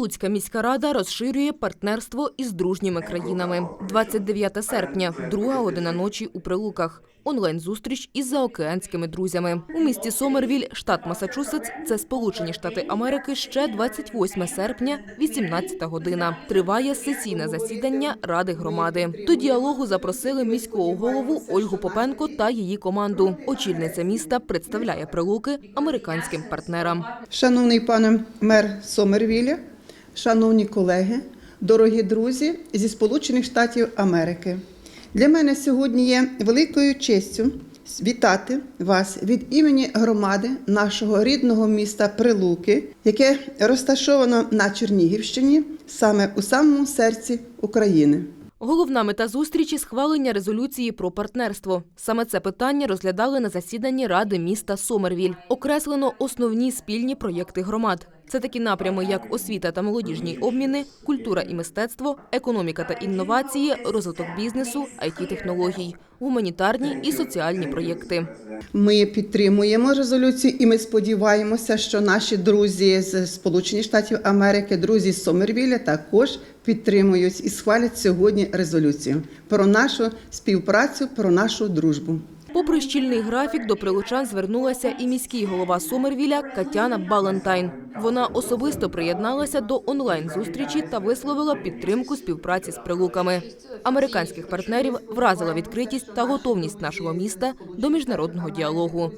Прилуцька міська рада розширює партнерство із дружніми країнами. 29 серпня, друга година ночі у Прилуках. Онлайн-зустріч із заокеанськими друзями. У місті Сомервіль, штат Масачусетс, це Сполучені Штати Америки, ще 28 серпня, 18 година. Триває сесійне засідання Ради громади. До діалогу запросили міського голову Ольгу Попенко та її команду. Очільниця міста представляє Прилуки американським партнерам. Шановний пане мер Сомервіля, шановні колеги, дорогі друзі зі Сполучених Штатів Америки. Для мене сьогодні є великою честю вітати вас від імені громади нашого рідного міста Прилуки, яке розташовано на Чернігівщині, саме у самому серці України. Головна мета зустрічі схвалення резолюції про партнерство. Саме це питання розглядали на засіданні ради міста Сомервіль. Окреслено основні спільні проєкти громад. Це такі напрями, як освіта та молодіжні обміни, культура і мистецтво, економіка та інновації, розвиток бізнесу, it технологій, гуманітарні і соціальні проєкти. Ми підтримуємо резолюцію, і ми сподіваємося, що наші друзі з Сполучених Штатів Америки, друзі з Сомервіля, також підтримують і схвалять сьогодні резолюцію про нашу співпрацю, про нашу дружбу. Попри щільний графік, до прилучан звернулася і міський голова Сомервіля Катяна Балентайн. Вона особисто приєдналася до онлайн-зустрічі та висловила підтримку співпраці з прилуками. Американських партнерів вразила відкритість та готовність нашого міста до міжнародного діалогу.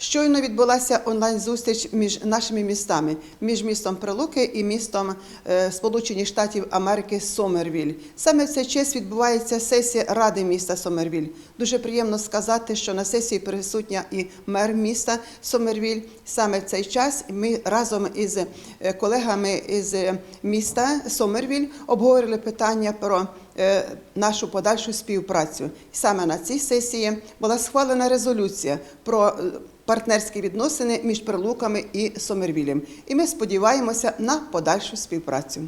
Щойно відбулася онлайн-зустріч між нашими містами, між містом Прилуки і містом е, Сполучених Штатів Америки Сомервіль. Саме в цей час відбувається сесія Ради міста Сомервіль. Дуже приємно сказати, що на сесії присутня і мер міста Сомервіль. Саме в цей час ми разом із е, колегами із е, міста Сомервіль обговорили питання про нашу подальшу співпрацю. Саме на цій сесії була схвалена резолюція про е, партнерські відносини між Прилуками і Сомервілем. І ми сподіваємося на подальшу співпрацю.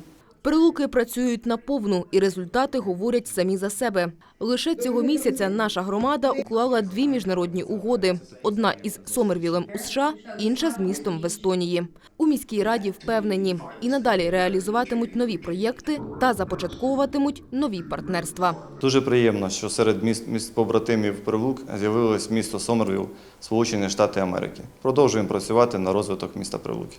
Прилуки працюють на повну, і результати говорять самі за себе. Лише цього місяця наша громада уклала дві міжнародні угоди: одна із Сомервілем у США, інша з містом в Естонії. У міській раді впевнені і надалі реалізуватимуть нові проєкти та започатковуватимуть нові партнерства. Дуже приємно, що серед міст, міст побратимів Прилук з'явилось місто Сомервіл, Сполучені Штати Америки. Продовжуємо працювати на розвиток міста Прилуки.